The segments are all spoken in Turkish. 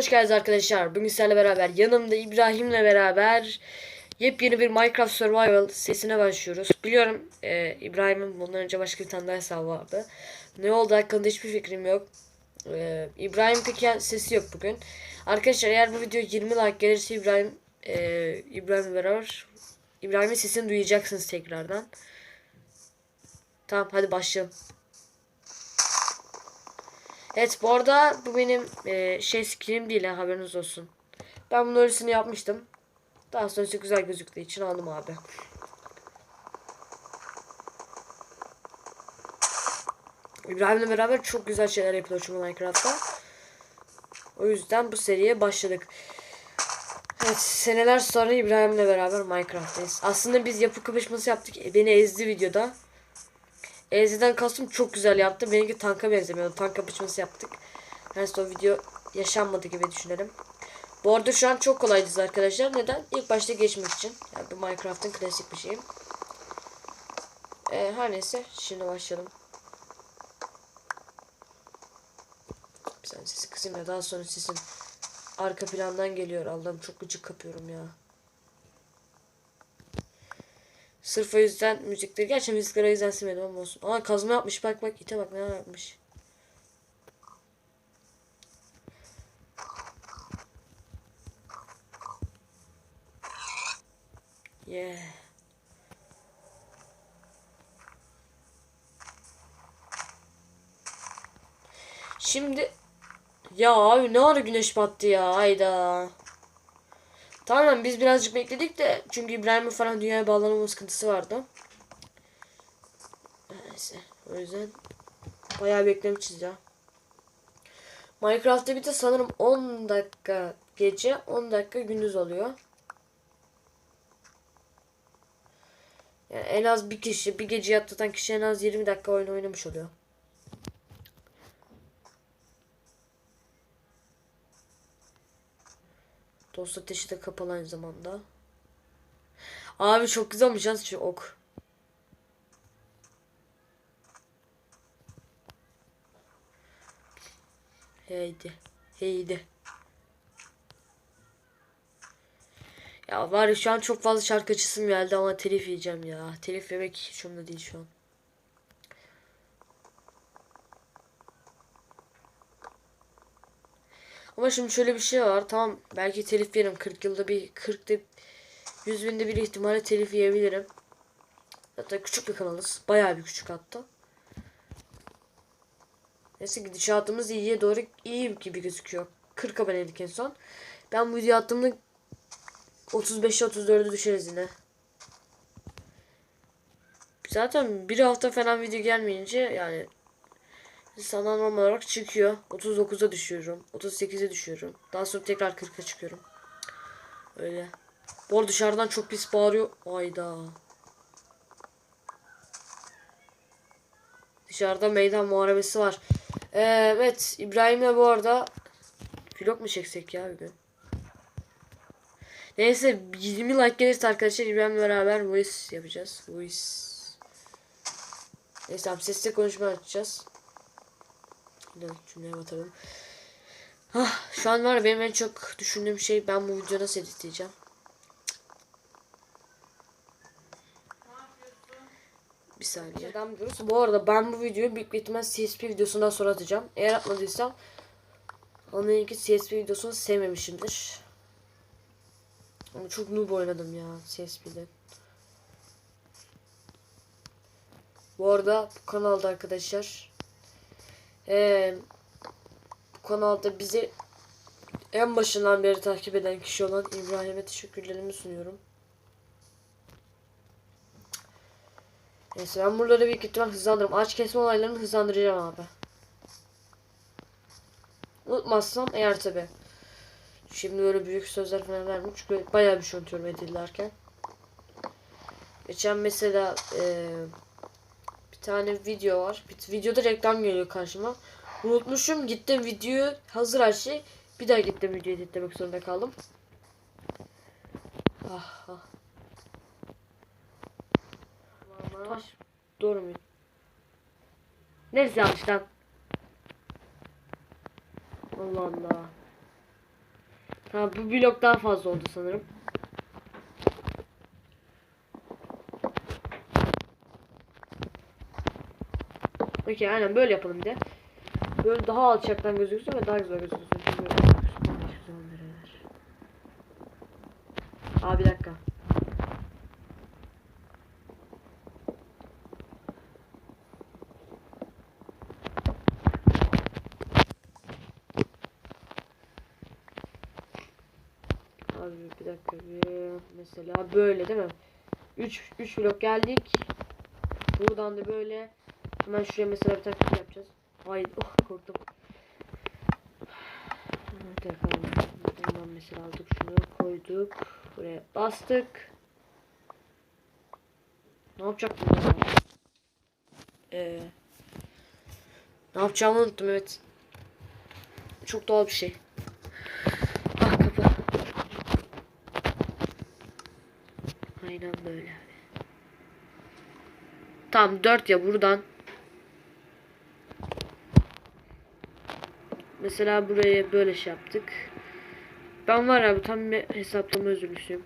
Hoş geldiniz arkadaşlar. Bugün sizlerle beraber yanımda İbrahim'le beraber yepyeni bir Minecraft Survival sesine başlıyoruz. Biliyorum e, İbrahim'in bundan önce başka bir tane daha hesabı vardı. Ne oldu hakkında hiçbir fikrim yok. E, İbrahim peki sesi yok bugün. Arkadaşlar eğer bu video 20 like gelirse İbrahim e, İbrahim'le beraber İbrahim'in sesini duyacaksınız tekrardan. Tamam hadi başlayalım. Evet bu arada bu benim e, şey skinim değil ha, haberiniz olsun. Ben bunun öylesini yapmıştım. Daha sonrası güzel gözüktüğü için aldım abi. İbrahim'le beraber çok güzel şeyler yapıyoruz çünkü Minecraft'ta. O yüzden bu seriye başladık. Evet seneler sonra İbrahim'le beraber Minecraft'tayız. Aslında biz yapı kapışması yaptık. Beni ezdi videoda. Ezdi'den kastım çok güzel yaptı. Benimki tanka benzemiyordu. Tank kapışması yaptık. Neyse o video yaşanmadı gibi düşünelim. Bu arada şu an çok kolaydız arkadaşlar. Neden? İlk başta geçmek için. Yani bu Minecraft'ın klasik bir şeyi. Ee, her neyse. Şimdi başlayalım. Bir sesi kısayım ya. Daha sonra sesin arka plandan geliyor. Allah'ım çok gıcık kapıyorum ya. Sırf o yüzden müzikleri. Gerçi müzikleri o yüzden silmedim ama olsun. Aa kazma yapmış bak bak ite bak ne yapmış. Yeah. Şimdi ya abi ne ara güneş battı ya hayda. Tamam biz birazcık bekledik de çünkü İbrahim'in falan dünyaya bağlanma sıkıntısı vardı. Neyse o yüzden bayağı beklemişiz ya. Minecraft'ta bir de sanırım 10 dakika gece 10 dakika gündüz oluyor. Yani en az bir kişi bir gece yattatan kişi en az 20 dakika oyun oynamış oluyor. Dost ateşi de kapalı aynı zamanda. Abi çok güzel olmuş yalnız şu ok. Heydi. Heydi. Ya var ya şu an çok fazla şarkı açısım geldi ama telif yiyeceğim ya. Telif yemek hiç umurumda değil şu an. Ama şimdi şöyle bir şey var. Tamam belki telif yerim. 40 yılda bir 40'da 100 binde bir ihtimalle telif yiyebilirim. Hatta küçük bir kanalız. Bayağı bir küçük hatta. Neyse gidişatımız iyiye doğru iyi gibi gözüküyor. 40 abonelik en son. Ben bu video attığımda 35'e 34'e düşeriz yine. Zaten bir hafta falan video gelmeyince yani sana normal olarak çıkıyor. 39'a düşüyorum. 38'e düşüyorum. Daha sonra tekrar 40'a çıkıyorum. Öyle. Bu arada dışarıdan çok pis bağırıyor. Ayda. Dışarıda meydan muharebesi var. Ee, evet İbrahim'le bu arada vlog mu çeksek ya bir gün? Neyse 20 like gelirse arkadaşlar İbrahim'le beraber voice yapacağız. Voice. Neyse tamam sesle konuşma açacağız. Yine cümleye batalım. Ah, şu an var benim en çok düşündüğüm şey ben bu videoyu nasıl editleyeceğim. Bir saniye. Adam diyoruz. Bu arada ben bu videoyu büyük ihtimal CSP videosundan sonra atacağım. Eğer atmadıysam onun ki CSP videosunu sevmemişimdir. Ama çok noob oynadım ya CSP'de. Bu arada bu kanalda arkadaşlar ee, bu kanalda bizi en başından beri takip eden kişi olan İbrahim'e teşekkürlerimi sunuyorum. Neyse ben buraları büyük ihtimal hızlandırırım. Ağaç kesme olaylarını hızlandıracağım abi. Unutmazsam eğer tabi. Şimdi böyle büyük sözler falan vermiyorum. Çünkü bayağı bir şey unutuyorum edilirken. Geçen mesela e, bir tane video var. Bir, videoda reklam geliyor karşıma. Unutmuşum gittim videoyu hazır her şey. Bir daha gittim videoyu editlemek zorunda kaldım. Ah ah. Taş. Doğru mu? Neresi yanlış lan? Allah Allah. Ha bu blok daha fazla oldu sanırım. Okey aynen böyle yapalım bir de. Böyle daha alçaktan gözüksün ve daha güzel gözüksün. Aa bir dakika. Abi bir dakika bir mesela böyle değil mi? 3 3 blok geldik. Buradan da böyle hemen şuraya mesela bir taktik yapacağız. Ay oh korktum. Evet efendim. Buradan mesela aldık şunu koyduk. Buraya bastık. Ne yapacaktım ben? Ee, ne yapacağımı unuttum evet. Çok doğal bir şey. Ah kapı. Aynen böyle. Tamam 4 ya buradan. Mesela buraya böyle şey yaptık. Ben var abi tam bir hesaplama özürlüsüyüm.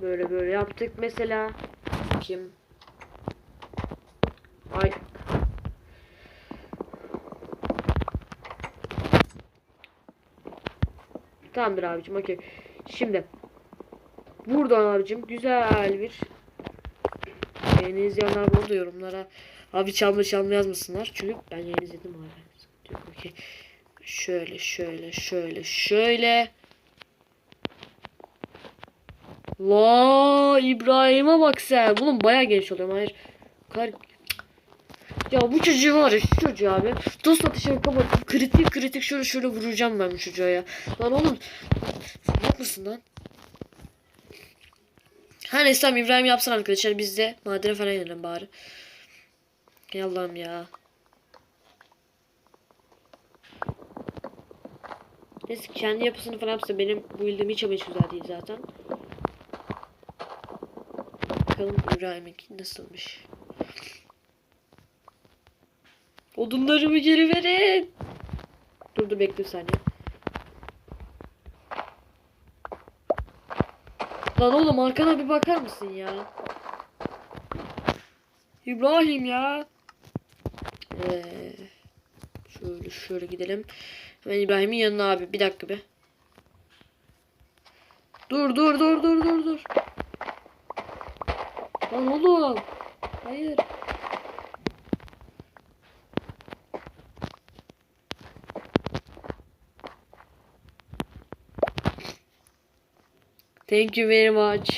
Böyle böyle yaptık mesela. Kim? Ay. Tamamdır abicim okey. Şimdi. Buradan abicim güzel bir Yeni izleyenler bu arada yorumlara abi çalma çalma yazmasınlar. Çünkü ben yeni izledim abi. Okey. Şöyle şöyle şöyle şöyle. La İbrahim'e bak sen. Bunun baya genç oluyor. Hayır. O kadar... Ya bu çocuğu var ya şu çocuğu abi. Dost atışı kapatıp kritik kritik şöyle şöyle vuracağım ben bu çocuğa ya. Lan oğlum. Salak mısın lan? Ha neyse tamam İbrahim yapsın arkadaşlar. Biz de madene falan inelim bari. Ey Allah'ım ya. Neyse kendi yapısını falan yapsa benim bu build'im hiç ama hiç güzel değil zaten. Bakalım İbrahim'inki nasılmış. Odunlarımı geri verin. Dur dur bekle bir saniye. Lan oğlum arkana bir bakar mısın ya? İbrahim ya. Ee, şöyle şöyle gidelim. Hemen İbrahim'in yanına abi. Bir dakika be. Dur dur dur dur dur dur. Lan oğlum. Hayır. Thank you very much.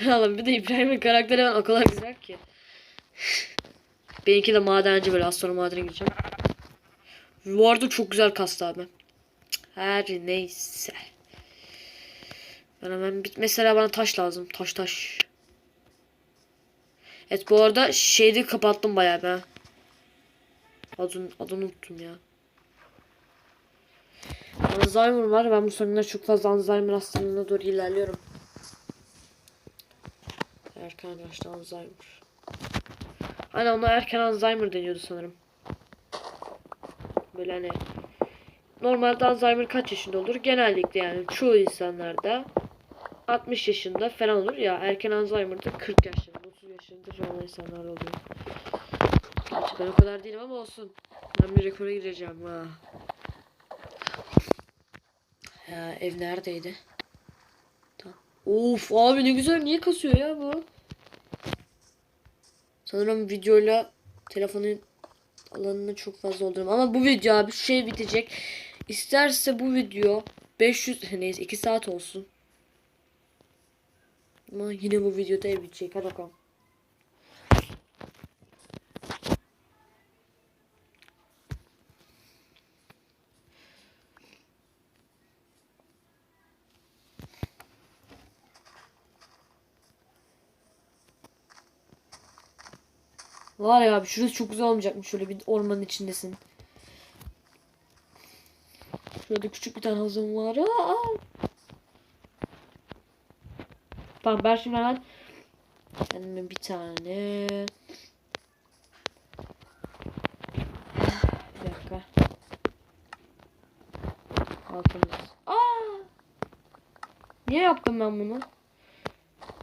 Oğlum bir de İbrahim'in karakteri ben o kadar güzel ki. Benimki de madenci böyle az sonra madene gireceğim. Bu arada çok güzel kastı abi. Her neyse. Ben hemen bit mesela bana taş lazım. Taş taş. Evet bu arada şeyde kapattım bayağı ben. Adını, adını unuttum ya. Alzheimer var. Ben bu sonunda çok fazla Alzheimer hastalığına doğru ilerliyorum. Erken yaşta Alzheimer. Hani ona erken Alzheimer deniyordu sanırım. Böyle hani normalde Alzheimer kaç yaşında olur? Genellikle yani çoğu insanlarda 60 yaşında falan olur ya erken Alzheimer'da 40 yaşında 30 yaşında olan insanlar oluyor. Gerçi ben o kadar değilim ama olsun. Ben bir rekora gireceğim ha. Ya ev neredeydi? Of abi ne güzel niye kasıyor ya bu? Sanırım videoyla telefonun alanını çok fazla dolduruyorum. Ama bu video abi şey bitecek. İsterse bu video 500 neyse 2 saat olsun. Ama yine bu videoda bitecek. Hadi bakalım. Var ya abi şurası çok güzel olmayacakmış. Şöyle bir ormanın içindesin. Şurada küçük bir tane havuzum var. Aa! Tamam ben şimdi hemen kendime bir tane bir dakika. Altımız. Aa! Niye yaptım ben bunu?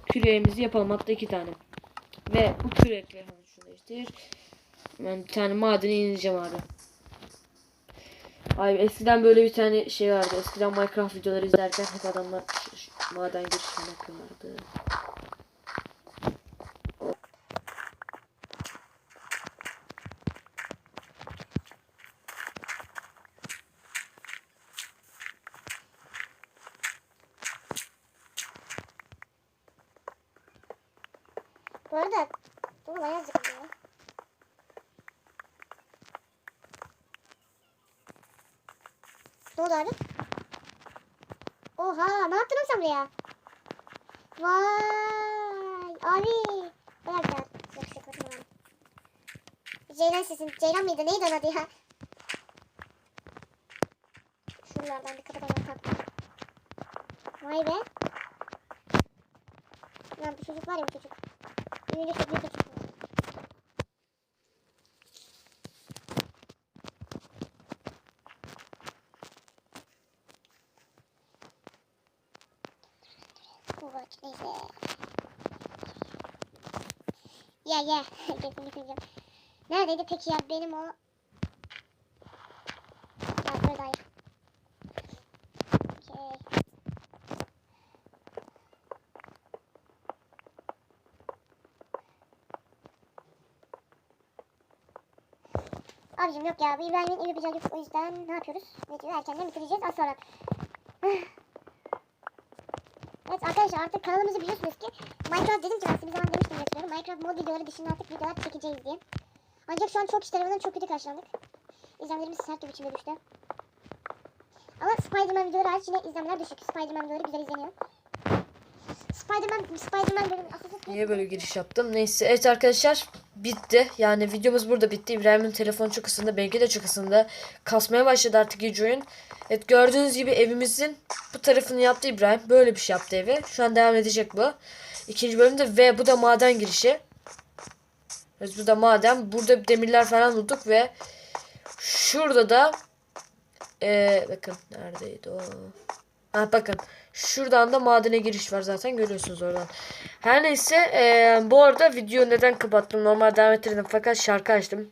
Küreğimizi yapalım hatta iki tane. Ve bu kürekle değiştir. Ben bir tane madene ineceğim abi. Ay eskiden böyle bir tane şey vardı. Eskiden Minecraft videoları izlerken hep adamlar maden girişini yapıyorlardı. Bu arada bu bayağı zıplıyor. Oldu? Oha ne yaptın sen buraya? Vay abi. Güzel. Yakışıklı tamam. Ceylan sesin. Ceylan mıydı? Neydi onun adı ya? Şuralardan bir kapatalım. Kalk. Vay be. Lan bu çocuk var ya bu çocuk. Büyük bir çocuk. Bu bak neyse. Ya ya. Neredeydi peki ya benim o? Ya burada ya. Okey. Abicim yok ya bu İbrahim'in evi yok o yüzden ne yapıyoruz? Videoyu erkenden bitireceğiz az sonra. Evet arkadaşlar artık kanalımızı biliyorsunuz ki Minecraft dedim ki ben size bir zaman demiştim hatırlıyorum. Minecraft mod videoları dışında artık videolar çekeceğiz diye. Ancak şu an çok kişi tarafından çok kötü karşılandık. İzlenmelerimiz sert bir biçimde düştü. Ama Spider-Man videoları hariç yine izlenmeler düşük. Spider-Man videoları güzel izleniyor. Spider-Man, Spider-Man bölümü Niye böyle giriş yaptım? Neyse evet arkadaşlar bitti. Yani videomuz burada bitti. İbrahim'in telefonu çok ısındı. Benimki de çok ısındı. Kasmaya başladı artık iyice oyun. Evet gördüğünüz gibi evimizin bu tarafını yaptı İbrahim. Böyle bir şey yaptı evi. Şu an devam edecek bu. İkinci bölümde ve bu da maden girişi. Evet bu da maden. Burada demirler falan bulduk ve şurada da eee, bakın neredeydi o? Ha bakın şuradan da madene giriş var zaten görüyorsunuz oradan. Her neyse eee, bu arada video neden kapattım normal devam ettirdim fakat şarkı açtım.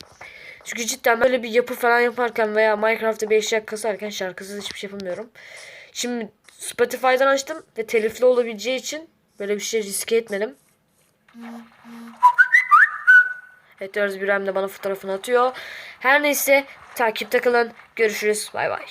Çünkü cidden böyle bir yapı falan yaparken veya Minecraft'ta bir eşya kasarken şarkısız hiçbir şey yapamıyorum. Şimdi Spotify'dan açtım ve telifli olabileceği için böyle bir şey riske etmedim. Evet Öz Birem de bana fotoğrafını atıyor. Her neyse takipte kalın. Görüşürüz. Bay bay.